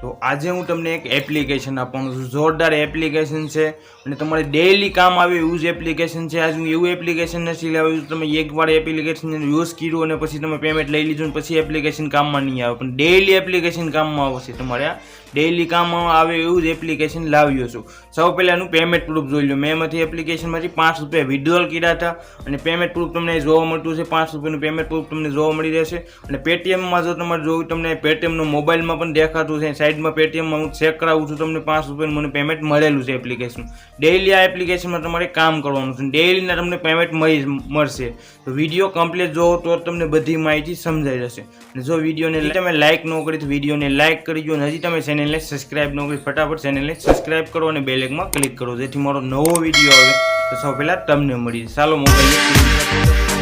તો આજે હું તમને એક એપ્લિકેશન આપવાનું છું. જોરદાર એપ્લિકેશન છે અને તમારે ડેઈલી કામ આવે એવું જ એપ્લિકેશન છે. આજે હું એવું એપ્લિકેશન નથી લાવ્યું. તમે એકવાર એપ્લિકેશન યુઝ કર્યું અને પછી તમે પેમેન્ટ લઈ લીધું પછી એપ્લિકેશન કામમાં નહીં આવે. પણ ડેઈલી એપ્લિકેશન કામમાં આવશે તમારે આ. ડેઈલી કામમાં આવે એવું જ એપ્લિકેશન લાવ્યો છું. સૌ પહેલાં એનું પેમેન્ટ પ્રૂફ જોઈ લો મેં એમાંથી એપ્લિકેશનમાંથી પાંચ રૂપિયા વિડ્રોલ કર્યા હતા. અને પેમેન્ટ પ્રૂફ તમને જોવા મળતું છે પાંચ રૂપિયાનું પેમેન્ટ પ્રૂફ તમને જોવા મળી રહેશે. અને પેટીએમમાં જો તમારે જોવું તમને પેટીએમનું મોબાઈલમાં પણ દેખાતું છે. સાઈડમાં પેટીએમમાં હું ચેક કરાવું છું તમને પાંચ રૂપિયાનું. મને પેમેન્ટ મળેલું છે એપ્લિકેશન ડેઇલી આ એપ્લિકેશનમાં તમારે કામ કરવાનું છે. ડેઇલીના તમને પેમેન્ટ મળી મળશે. તો વીડિયો કમ્પ્લીટ જોવો તો તમને બધી માહિતી સમજાઈ જશે. જો વિડીયોને તમે લાઇક ન કરી તો વિડીયોને લાઇક કરી અને હજી તમે ચેનલને સબસ્ક્રાઇબ ન કરી ફટાફટ ચેનલને સબસ્ક્રાઇબ કરો અને બેલેકમાં ક્લિક કરો. જેથી મારો નવો વીડિયો આવે તો સૌ પહેલાં તમને મળી ચાલો મોબાઈલ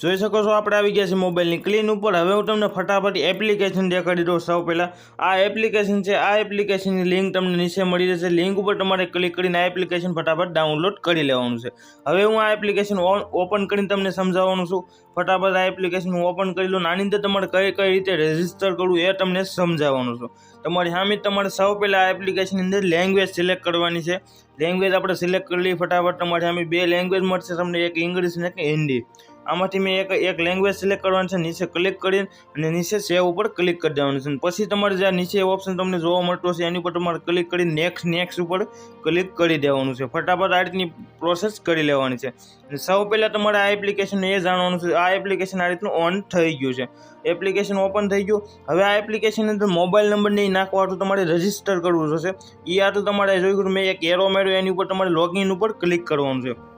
જોઈ શકો છો, આપણે આવી ગયા છે મોબાઈલની ક્લીન ઉપર. હવે હું તમને ફટાફટ એપ્લિકેશન દેખાડી દઉં સૌ પહેલાં. આ એપ્લિકેશન છે, આ એપ્લિકેશનની લિંક તમને નીચે મળી જશે. લિંક ઉપર તમારે ક્લિક કરીને આ એપ્લિકેશન ફટાફટ ડાઉનલોડ કરી લેવાનું છે. હવે હું આ એપ્લિકેશન ઓપન કરીને તમને સમજાવવાનું છું. ફટાફટ આ એપ્લિકેશન હું ઓપન કરી લઉં. આની અંદર તમારે કઈ કઈ રીતે રજિસ્ટર કરવું એ તમને સમજાવવાનું છું. તમારી સામે તમારે સૌ પહેલાં આ એપ્લિકેશનની અંદર લેંગ્વેજ સિલેક્ટ કરવાની છે. લેંગ્વેજ આપણે સિલેક્ટ કરી લઈએ ફટાફટ. તમારી સામે બે લેંગ્વેજ મળશે. તમને એક ઇંગ્લિશ ને એક હિન્દી આમાંથી મેં એક એક લેંગ્વેજ સિલેક્ટ કરવાની છે, નીચે ક્લિક કરીને અને નીચે સેવ ઉપર ક્લિક કરી દેવાનું છે. પછી તમારે જે નીચે ઓપ્શન તમને જોવા મળતો હશે, એની ઉપર તમારે ક્લિક કરી નેક્સ્ટ નેક્સ્ટ ઉપર ક્લિક કરી દેવાનું છે. ફટાફટ આ રીતની પ્રોસેસ કરી લેવાની છે. અને સૌ પહેલાં તમારે આ એપ્લિકેશન એ જાણવાનું છે. આ એપ્લિકેશન આ રીતનું ઓન થઈ ગયું છે. એપ્લિકેશન ઓપન થઈ ગયું. હવે આ એપ્લિકેશન અંદર મોબાઈલ નંબર નહીં નાખવા તો તમારે રજિસ્ટર કરવું થશે એ આ તો તમારે જોયું મેં એક એરો મેળવ્યો એની ઉપર તમારે લોગિન ઉપર ક્લિક કરવાનું છે.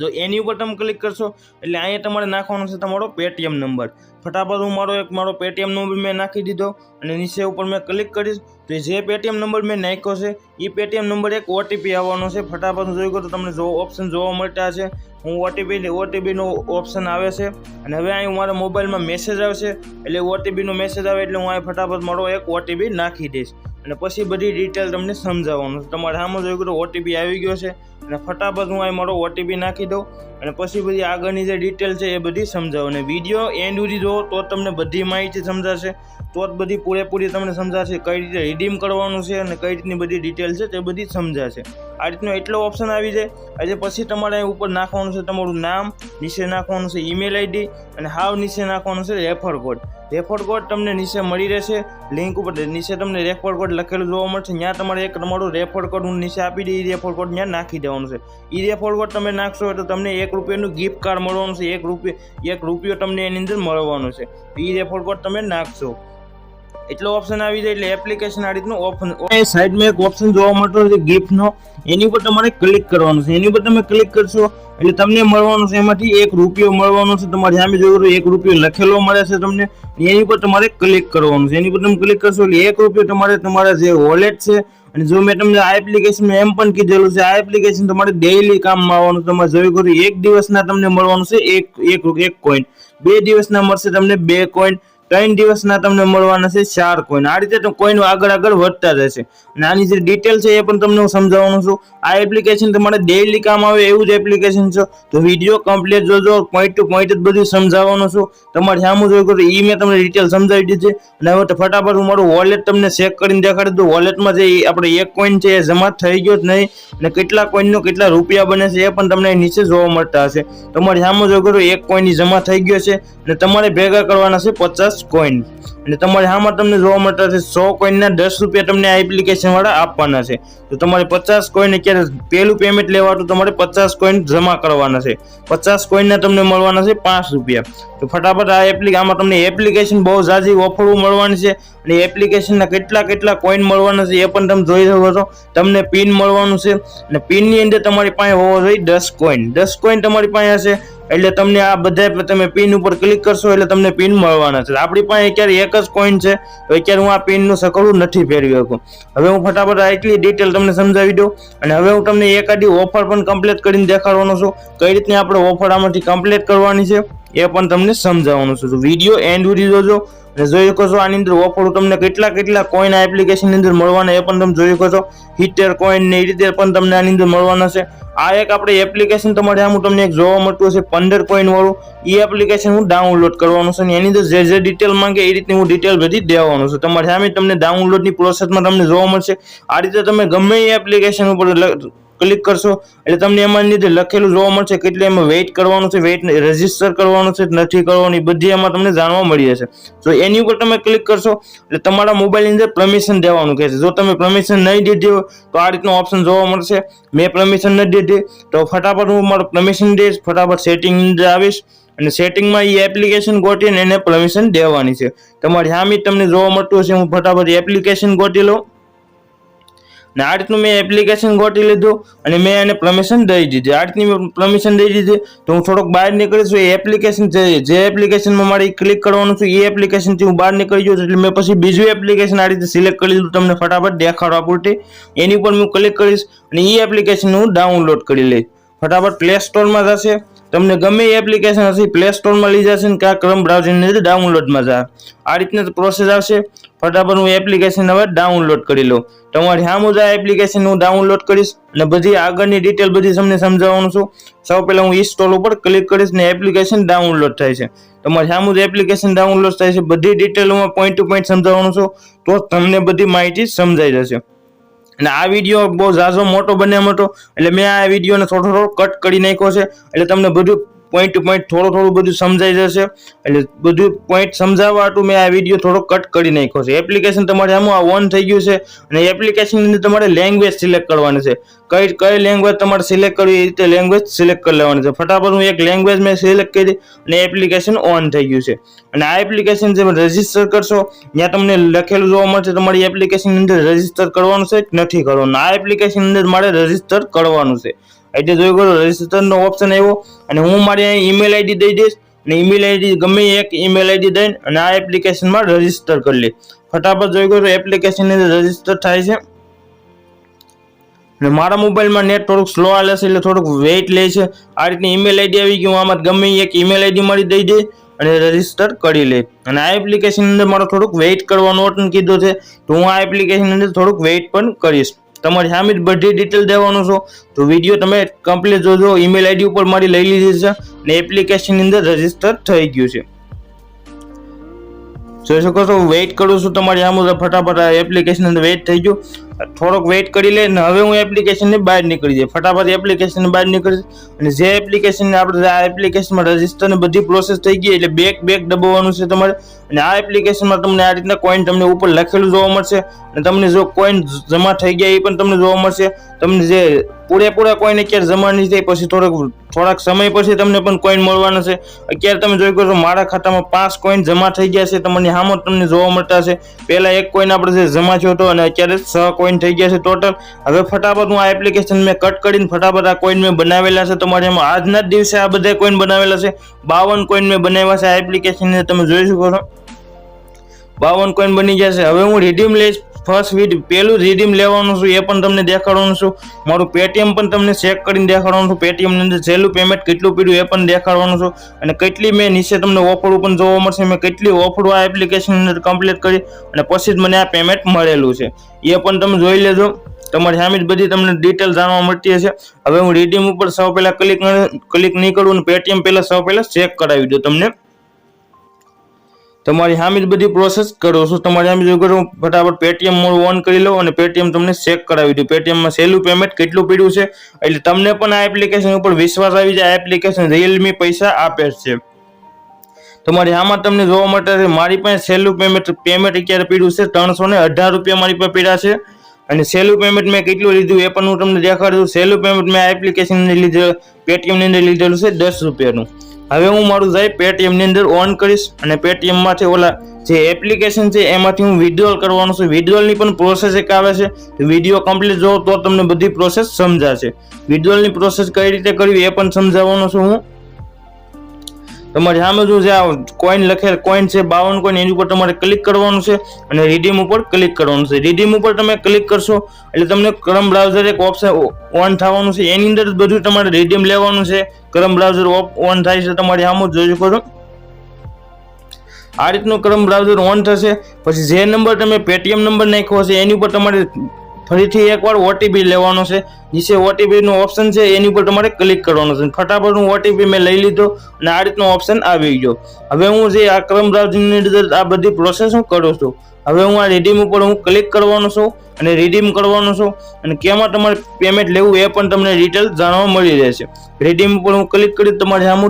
જો એની ઉપર તમે ક્લિક કરશો, એટલે અહીંયા તમારે નાખવાનો છે તમારો પેટીએમ નંબર. ફટાફટ હું મારો એક મારો પેટીએમ નંબર મેં નાખી દીધો અને નીચે ઉપર મેં ક્લિક કરીશ, તો જે પેટીએમ નંબર મેં નાખ્યો છે એ પેટીએમ નંબર એક ઓટીપી આવવાનો છે. ફટાફટ હું જોયું તો તમને જો ઓપ્શન જોવા મળતા છે. હું ઓટીપી ઓટીપીનો ઓપ્શન આવે છે અને હવે અહીં મારા મોબાઈલમાં મેસેજ આવશે એટલે ઓટીપીનો મેસેજ આવે એટલે હું અહીં ફટાફટ મારો એક ઓટીપી નાખી દઈશ. અને પછી બધી ડિટેલ તમને સમજાવવાનું તમારે સામે જોયું તો ઓટીપી આવી ગયો છે અને ફટાફટ હું અહીં મારો ઓટીપી નાખી દઉં અને પછી બધી આગળની જે ડિટેલ છે એ બધી સમજાવો. અને વીડિયો એન્ડ સુધી જુઓ, તો જ તમને બધી માહિતી સમજાશે. તો જ બધી પૂરેપૂરી તમને સમજાશે કઈ રીતે રિડીમ કરવાનું છે અને કઈ રીતની બધી ડિટેલ છે તે બધી સમજાશે. આ રીતનો એટલો ઓપ્શન આવી જાય. આજે પછી તમારે અહીં ઉપર નાખવાનું છે તમારું નામ, નીચે નાખવાનું છે ઈમેલ આઈડી અને હાવ નીચે નાખવાનું છે રેફર કોડ રેફર કોડ તમને નીચે મળી રહેશે. લિંક ઉપર નીચે તમને રેફર કોડ લખેલું જોવા મળશે. ત્યાં તમારે એક તમારો રેફર કોડ હું નીચે આપી દઈ રેફર કોડ ત્યાં નાખી દેવાનું છે. એ રેફર કોડ તમે નાખશો તો તમને એક રૂપિયાનું ગિફ્ટ કાર્ડ મળવાનું છે. એક રૂપિયા, એક રૂપિયો તમને એની અંદર મળવાનું છે. એ રેફર કોડ તમે નાખશો. એટલો ઓપ્શન આવી જાય એટલે એપ્લિકેશન આ રીતનું ઓપન સાઈડમાં એક ઓપ્શન જોવા મળતો છે ગિફ્ટનો. એની ઉપર તમારે ક્લિક કરવાનું છે. એની ઉપર તમે ક્લિક કરશો એટલે તમને મળવાનું છે એમાંથી એક રૂપિયો મળવાનો છે. તમારે સામે જોયું એક રૂપિયો લખેલો મળે છે તમને. એની ઉપર તમારે ક્લિક કરવાનું છે. એની ઉપર તમે ક્લિક કરશો એટલે એક રૂપિયો તમારે, તમારા જે વોલેટ છે અને જો મેં તમને આ એપ્લિકેશનમાં એમ પણ કીધેલું છે, આ એપ્લિકેશન તમારે ડેઈલી કામમાં આવવાનું તમારે જોયું કરું એક દિવસના તમને મળવાનું છે એક એક કોઈન બે દિવસના મળશે તમને બે કોઈન ત્રણ દિવસના તમને મળવાના છે ચાર કોઈન આ રીતે કોઈન આગળ આગળ વધતા જશે અને આની જે ડિટેલ છે એ પણ તમને હું સમજાવવાનું છું. આ એપ્લિકેશન તમારે ડેઇલી કામ આવે એવું જ એપ્લિકેશન છે. તો વીડિયો કમ્પ્લીટ જોજો પોઈન્ટ ટુ પોઈન્ટ જ બધું સમજાવવાનું છું. તમારે સામું જોયું તો એ મેં તમને ડિટેલ સમજાવી દીધી અને હવે તો ફટાફટ હું મારું વોલેટ તમને ચેક કરીને દેખાડી દઉં. વોલેટમાં જે આપણે એક કોઈન છે એ જમા થઈ ગયો જ નહીં. અને કેટલા કોઈનનો કેટલા રૂપિયા બને છે એ પણ તમને નીચે જોવા મળતા હશે. તમારે સામું જોયું એક કોઈન જમા થઈ ગયો છે. અને તમારે ભેગા કરવાના છે પચાસ કોઈન અને તમારે આમાં તમને જોવા મળતા છે સો કોઈનના દસ રૂપિયા તમને આ એપ્લિકેશન વાળા આપવાના છે. તો તમારે પચાસ કોઈન અત્યારે પહેલું પેમેન્ટ લેવાનું તમારે પચાસ કોઈન જમા કરવાના છે. પચાસ કોઈનના તમને મળવાના છે પાંચ રૂપિયા. તો ફટાફટ આ એપ્લિક આમાં તમને એપ્લિકેશન બહુ ઝાઝી ઓફરો મળવાની છે અને એપ્લિકેશનના કેટલા કેટલા કોઈન મળવાના છે એ પણ તમે જોઈ શકો છો. તમને પિન મળવાનું છે અને પિનની અંદર તમારી પાસે હોવો જોઈએ દસ કોઈન દસ કોઈન તમારી પાસે હશે એટલે તમને આ બધા તમે પિન ઉપર ક્લિક કરશો એટલે તમને પિન મળવાના છે. આપણી પાસે અત્યારે એક જ કોઈન છે, તો અત્યારે હું આ પિનનું સકડું નથી ફેરવી શકું. હવે હું ફટાફટ આ એટલી ડિટેલ તમને સમજાવી દઉં અને હવે હું તમને એકાદી ઓફર પણ કમ્પ્લીટ કરીને દેખાડવાનો છું. કઈ રીતની આપણે ઓફર આમાંથી કમ્પ્લીટ કરવાની છે, એ પણ તમને સમજાવવાનું છું. વીડિયો એન્ડ સુધી જોજો. અને જોઈ શકો છો આની અંદર ઓફર તમને કેટલા કેટલા કોઈન આ એપ્લિકેશનની અંદર મળવાના એ પણ તમે જોઈ શકો છો. હિટર કોઈન ને એ રીતે પણ તમને આની અંદર મળવાના છે. આ એક આપણે એપ્લિકેશન તમારે આમ તમને એક જોવા મળતું હશે, પંદર વાળું. એ એપ્લિકેશન હું ડાઉનલોડ કરવાનું છે અને એની અંદર જે જે ડિટેલ માંગે એ રીતની હું ડિટેલ બધી દેવાનું છું. તમારે સામે તમને ડાઉનલોડની પ્રોસેસમાં તમને જોવા મળશે. આ રીતે તમે ગમે એ એપ્લિકેશન ઉપર ક્લિક કરશો. એટલે તમને એમાં નીચે લખેલું જોવા મળશે કેટલે એમાં વેઇટ કરવાનું છે વેઇટ રજિસ્ટર કરવાનું છે, નથી કરવાની બધી એમાં તમને જાણવા મળી જશે. જો એની ઉપર તમે ક્લિક કરશો, એટલે તમારા મોબાઈલની અંદર પરમિશન દેવાનું કહેશે. જો તમે પરમિશન નહીં દીધી હોય, તો આ રીતનો ઓપ્શન જોવા મળશે. મેં પરમિશન નથી દીધી, તો ફટાફટ હું મારું પરમિશન દઈશ, ફટાફટ સેટિંગ અંદર આવીશ. અને સેટિંગમાં એ એપ્લિકેશન ગોટીને એને પરમિશન દેવાની છે. તમારી સામે તમને જોવા મળતું હશે, હું ફટાફટ એપ્લિકેશન ગોટી લઉં. ને આ રીતનું મેં એપ્લિકેશન ગોટી લીધું અને મેં એને પરમિશન દઈ દીધી. આ રીતની પરમિશન દઈ દીધી તો હું થોડોક બહાર નીકળીશ એ એપ્લિકેશન જે એપ્લિકેશનમાં મારે ક્લિક કરવાનું છે એ એપ્લિકેશનથી હું બહાર નીકળી ગયો એટલે મેં પછી બીજું એપ્લિકેશન આ રીતે સિલેક્ટ કરી લીધું, તમને ફટાફટ દેખાડવા પૂરતી. એની ઉપર હું ક્લિક કરીશ અને એ એપ્લિકેશન હું ડાઉનલોડ કરી લઈશ. ફટાફટ પ્લે સ્ટોરમાં જશે. તમને ગમે એ એપ્લિકેશન હશે પ્લે સ્ટોરમાં લઈ જશે ને ક્યાં ક્રમ બ્રાઉઝરની ડાઉનલોડમાં જાય આ રીતના પ્રોસેસ આવશે. ફટાફટ હું એપ્લિકેશન હવે ડાઉનલોડ કરી લઉં. તમારી સામુ મુજબ એપ્લિકેશન હું ડાઉનલોડ કરીશ અને બધી આગળની ડિટેલ બધી તમને સમજાવવાનું છું. સૌ પહેલાં હું ઇન્સ્ટોલ ઉપર ક્લિક કરીશ ને એપ્લિકેશન ડાઉનલોડ થાય છે. તમારી સામુ જ એપ્લિકેશન ડાઉનલોડ થાય છે. બધી ડિટેલ હું પોઈન્ટ ટુ પોઈન્ટ સમજાવવાનું છું. તો તમને બધી માહિતી સમજાઈ જશે. અને આ વીડિયો બહુ ઝાઝો મોટો બન્યા મોટો. એટલે મેં આ વિડીયોને થોડો થોડો કટ કરી નાખ્યો છે. એટલે તમને બધું પોઈન્ટ પોઈન્ટ થોડું થોડું બધું સમજાઈ જશે. એટલે બધું પોઈન્ટ સમજાવવા હાટુ મેં આ વીડિયો થોડો કટ કરી નાખ્યો છે. એપ્લિકેશન તમારે આમાં આ ઓન થઈ ગયું છે અને એપ્લિકેશનની અંદર તમારે લેંગ્વેજ સિલેક્ટ કરવાની છે. કઈ કઈ લેંગ્વેજ તમારે સિલેક્ટ કરવી એ રીતે લેંગ્વેજ સિલેક્ટ કરી લેવાની છે. ફટાફટ હું એક લેંગ્વેજ મેં સિલેક્ટ કરી અને એપ્લિકેશન ઓન થઈ ગયું છે. અને આ એપ્લિકેશન જે રજિસ્ટર કરશો, ત્યાં તમને લખેલું જોવા મળશે, તમારી એપ્લિકેશનની અંદર રજિસ્ટર કરવાનું છે નથી કરવાનું. આ એપ્લિકેશન અંદર મારે રજિસ્ટર કરવાનું છે. એટલે જોઈ કરો રજિસ્ટ્રેશનનો ઓપ્શન આવ્યો અને હું મારી અહીં ઈમેલ આઈડી દઈ દઈશ અને ઈમેલ આઈડી ગમે એક ઈમેલ આઈડી દઈને અને આ એપ્લિકેશનમાં રજિસ્ટર કરી લે. ફટાફટ જોઈ કરો એપ્લિકેશનની અંદર રજિસ્ટર થાય છે. અને મારા મોબાઈલમાં નેટ થોડુંક સ્લો હાલે છે એટલે થોડુંક વેઇટ લે છે. આ રીતની ઈમેલ આઈડી આવી ગઈ, હું આમાં ગમે એક ઈમેલ આઈડી મારી દઈ દે અને રજિસ્ટર કરી લે. અને આ એપ્લિકેશન અંદર મારો થોડુંક વેઇટ કરવાનું ઓટન કીધું છે. તો હું આ એપ્લિકેશનની અંદર થોડુંક વેઇટ પણ કરીશ. તમારી સામે જ બધી ડિટેલ દેવાનો છો. તો વીડિયો તમે કમ્પ્લીટ જોજો. ઈમેલ આઈડી ઉપર મારી લઈ લીધી છે અને એપ્લિકેશનની અંદર રજિસ્ટર થઈ ગયું છે. જોઈ શકો છો વેઇટ કરું છું તમારી આમ ફટાફટ એપ્લિકેશન અંદર વેઇટ થઈ ગયું. થોડોક વેઇટ કરી લે ને હવે હું એપ્લિકેશનની બહાર નીકળી જાય ફટાફટ એપ્લિકેશનની બહાર નીકળી અને જે એપ્લિકેશન આપણે આ એપ્લિકેશનમાં રજિસ્ટર ને બધી પ્રોસેસ થઈ ગઈ એટલે બેક બેક દબાવવાનું છે તમારે. અને આ એપ્લિકેશનમાં તમને આ રીતના કોઈન તમને ઉપર લખેલું જોવા મળશે. અને તમને જો કોઈન જમા થઈ ગયા એ પણ તમને જોવા મળશે. તમને જે પૂરેપૂરા કોઈન અત્યારે જમા નહીં થાય, પછી થોડોક થોડાક સમય પછી તમને પણ કોઈન મળવાના છે. અત્યારે તમે જોઈ શકો છો, મારા ખાતામાં પાંચ કોઈન જમા થઈ ગયા છે. તમને હામો તમને જોવા મળતા છે પહેલાં એક કોઈન આપણે જે જમા થયો હતો અને અત્યારે છ કોઈન થઈ ગયા છે ટોટલ હવે ફટાફટ હું આ એપ્લિકેશન મેં કટ કરીને ફટાફટ આ કોઈન મેં બનાવેલા છે. તમારે એમાં આજના જ દિવસે આ બધા કોઈન બનાવેલા છે. બાવન કોઈન મેં બનાવ્યા છે આ એપ્લિકેશનને તમે જોઈ શકો છો. બાવન કોઈન બની જશે હવે હું રિડીમ લઈશ. ફર્સ્ટ વીડ પહેલું રિડીમ લેવાનું છું, એ પણ તમને દેખાડવાનું છું. મારું પેટીએમ પણ તમને ચેક કરીને દેખાડવાનું છું. પેટીએમની અંદર છેલ્લું પેમેન્ટ કેટલું પીડ્યું એ પણ દેખાડવાનું છું. અને કેટલી મેં નીચે તમને ઓફરો પણ જોવા મળશે, મેં કેટલી ઓફરો આ એપ્લિકેશન અંદર કમ્પ્લીટ કરી અને પછી જ મને આ પેમેન્ટ મળેલું છે. એ પણ તમે જોઈ લેજો. તમારી સામે જ બધી તમને ડિટેલ જાણવા મળતી હશે. હવે હું રિડીમ ઉપર સૌ પહેલાં ક્લિક ક્લિક નહીં કરું અને પેટીએમ પહેલાં સૌ પહેલાં ચેક કરાવી દઉં તમને. તમારી સામે જ બધી પ્રોસેસ કરો છો. તમારી સામે જો કરો, ફટાફટ પેટીએમ મોડ ઓન કરી લો અને પેટીએમ તમને ચેક કરાવી દઉં પેટીએમમાં સહેલું પેમેન્ટ કેટલું પડ્યું છે? એટલે તમને પણ આ એપ્લિકેશન ઉપર વિશ્વાસ આવી જાય, આ એપ્લિકેશન રિયલમી પૈસા આપે છે. તમારી આમાં તમને જોવા માટે મારી પાસે સહેલું પેમેન્ટ પેમેન્ટ અત્યારે પીડ્યું છે ત્રણસો ને અઢાર રૂપિયા મારી પાસે પીડા છે. અને સહેલું પેમેન્ટ મેં કેટલું લીધું એ પણ હું તમને દેખાડું સહેલું પેમેન્ટ મેં આ એપ્લિકેશન લીધે પેટીએમની અંદર લીધેલું છે દસ રૂપિયાનું. હવે હું મારું જાય પેટીએમની અંદર ઓન કરીશ અને પેટીએમમાંથી ઓલા જે એપ્લિકેશન છે એમાંથી હું વિડ્રોલ કરવાનું છે. વિડ્રોલની પણ પ્રોસેસ એક આવે છે. વીડિયો કમ્પ્લીટ જોવો તો તમને બધી પ્રોસેસ સમજાશે. વિડ્રોલની પ્રોસેસ કઈ રીતે કરવી એ પણ સમજાવવાનો છું હું. તમારે સામે જો છે આ કોઈન લખેલ કોઈન છે, બાવન કોઈન એની ઉપર તમારે ક્લિક કરવાનું છે અને રીડીમ ઉપર ક્લિક કરવાનું છે. રીડીમ ઉપર તમે ક્લિક કરશો એટલે તમને ક્રમ બ્રાઉઝર એક ઓપ્શન ઓન થવાનું છે. એની અંદર બધું તમારે રીડીમ લેવાનું છે. ક્રમ બ્રાઉઝર ઓન થાય છે તમારે સામે. જોઈ શકો છો? આ રીતનું ક્રમ બ્રાઉઝર ઓન થશે. પછી જે નંબર તમે પેટીએમ નંબર નાખ્યો હશે, એની ઉપર તમારે ફરીથી એકવાર ઓટીપી લેવાનો છે. નીચે ઓટીપીનો ઓપ્શન છે, એની ઉપર તમારે ક્લિક કરવાનો છે. ફટાફટ હું ઓટીપી મેં લઈ લીધો અને આ રીતનો ઓપ્શન આવી ગયો. હવે હું જે આ ક્રમ બ્રાઉઝિંગની અંદર આ બધી પ્રોસેસ હું કરું છું. હવે હું આ રીડીમ ઉપર હું ક્લિક કરવાનો છું અને રીડીમ કરવાનો છું અને કેમાં તમારે પેમેન્ટ લેવું એ પણ તમને ડિટેલ જાણવા મળી રહેશે. રીડીમ ઉપર હું ક્લિક કરી તમારે આમ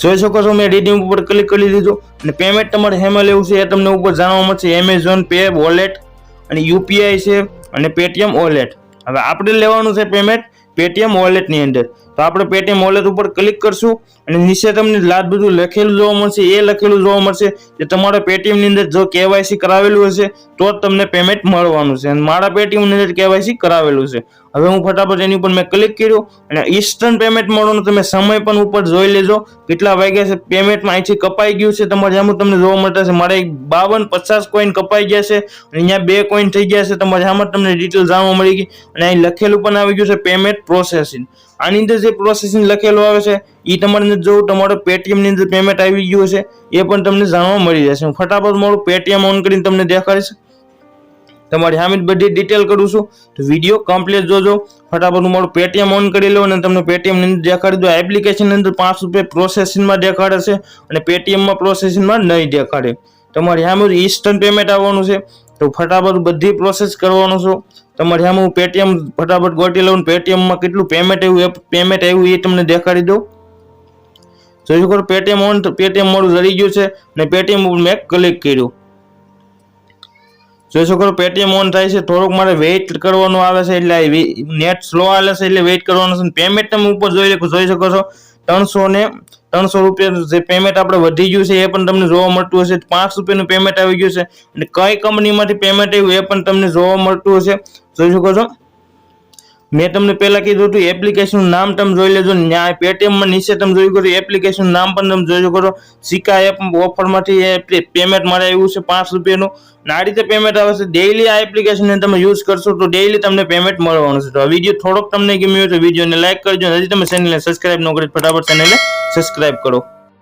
જોઈ શકો છો, મેં રીડીમ ઉપર ક્લિક કરી દીધું અને પેમેન્ટ તમારે હેમાં લેવું છે એ તમને ઉપર જાણવા મળશે. એમેઝોન પે વોલેટ અને યુપીઆઈ છે અને પેટીએમ વોલેટ. હવે આપણે લેવાનું છે પેમેન્ટ પેટીએમ વોલેટની અંદર. તો આપણે પેટીએમ વોલેટ ઉપર ક્લિક કરશું અને નીચે તમને લાટ બધું લખેલું જોવા મળશે, એ લખેલું જોવા મળશે કે તમારા પેટીએમની અંદર જો કેવાયસી કરાવેલું હશે, તો જ તમને પેમેન્ટ મળવાનું છે. અને મારા પેટીએમની અંદર કેવાયસી કરાવેલું છે. હવે હું ફટાફટ એની ઉપર મેં ક્લિક કર્યું અને ઇસ્ટર્ન પેમેન્ટ મોડનો તમે સમય પણ ઉપર જોઈ લેજો. કેટલા વાગ્યા છે? પેમેન્ટમાં અહીંથી કપાઈ ગયું છે. તમારે આમ તમને જોવા મળતા છે મારે બાવન પચાસ કોઈન કપાઈ ગયા છે અને અહીંયા બે કોઈન થઈ ગયા છે. તમારે આમાં તમને ડિટેલ જાણવા મળી ગઈ અને અહીં લખેલું પણ આવી ગયું છે પેમેન્ટ પ્રોસેસિંગ આની અંદર જે પ્રોસેસિંગ લખેલું આવે છે એ તમારે જોવું, તમારો પેટીએમની અંદર પેમેન્ટ આવી ગયું છે એ પણ તમને જાણવા મળી જશે. હું ફટાફટ મારું પેટીએમ ઓન કરીને તમને દેખાડીશ. તમારી સામે બધી ડિટેલ કરું છું. તો વીડિયો કમ્પ્લીટ જોજો. ફટાફટ હું મારું પેટીએમ ઓન કરી લઉં અને તમને પેટીએમની અંદર દેખાડી દો એપ્લિકેશન અંદર પાંચ રૂપિયા પ્રોસેસિંગમાં દેખાડે છે અને પેટીએમમાં પ્રોસેસિંગમાં નહીં દેખાડે. તમારી સામે ઇન્સ્ટન્ટ પેમેન્ટ આવવાનું છે. તો ફટાફટ બધી પ્રોસેસ કરવાનું છું. તમારે સામે હું પેટીએમ ફટાફટ ગોટી લઉં પેટીએમમાં કેટલું પેમેન્ટ આવ્યું પેમેન્ટ આવ્યું એ તમને દેખાડી દઉં. જોઈ શકો પેટીએમ ઓન પેટીએમ મારું જડી ગયું છે અને પેટીએમ ઉપર મેં ક્લિક કર્યું. જોઈ શકો પેટીએમ ઓન થાય છે, થોડુંક મારે વેઇટ કરવાનું આવે છે, એટલે નેટ સ્લો આવે છે, એટલે વેઇટ કરવાનું છે. પેમેન્ટ તમે ઉપર જોઈ જોઈ શકો છો, ત્રણસો ને, ત્રણસો રૂપિયા જે પેમેન્ટ આપણે વધી ગયું છે, એ પણ તમને જોવા મળતું હશે. પાંચ રૂપિયાનું પેમેન્ટ આવી ગયું છે, અને કઈ કંપનીમાંથી પેમેન્ટ આવ્યું એ પણ તમને જોવા મળતું હશે. જોઈ શકો છો. મેં તમને પહેલા કીધું હતું એપ્લિકેશનનું નામ તમે જોઈ લેજો ન્યાય. પેટીએમમાં નીચે તમે જોઈ કરો એપ્લિકેશન નામ પણ તમે જોઈ કરો. સિક્કા એપ ઓફરમાંથી પેમેન્ટ મારે આવ્યું છે પાંચ રૂપિયાનું. આ રીતે પેમેન્ટ આવે છે. ડેઈલી આ એપ્લિકેશનને તમે યુઝ કરશો તો ડેઈલી તમને પેમેન્ટ મળવાનું છે. તો વીડિયો થોડોક તમને ગમ્યો હોય તો વિડીયોને લાઇક કરજો હજી તમે ચેનલને સબસ્ક્રાઇબ ન કરી ફટાફટ ચેનલને સબસ્ક્રાઇબ કરો.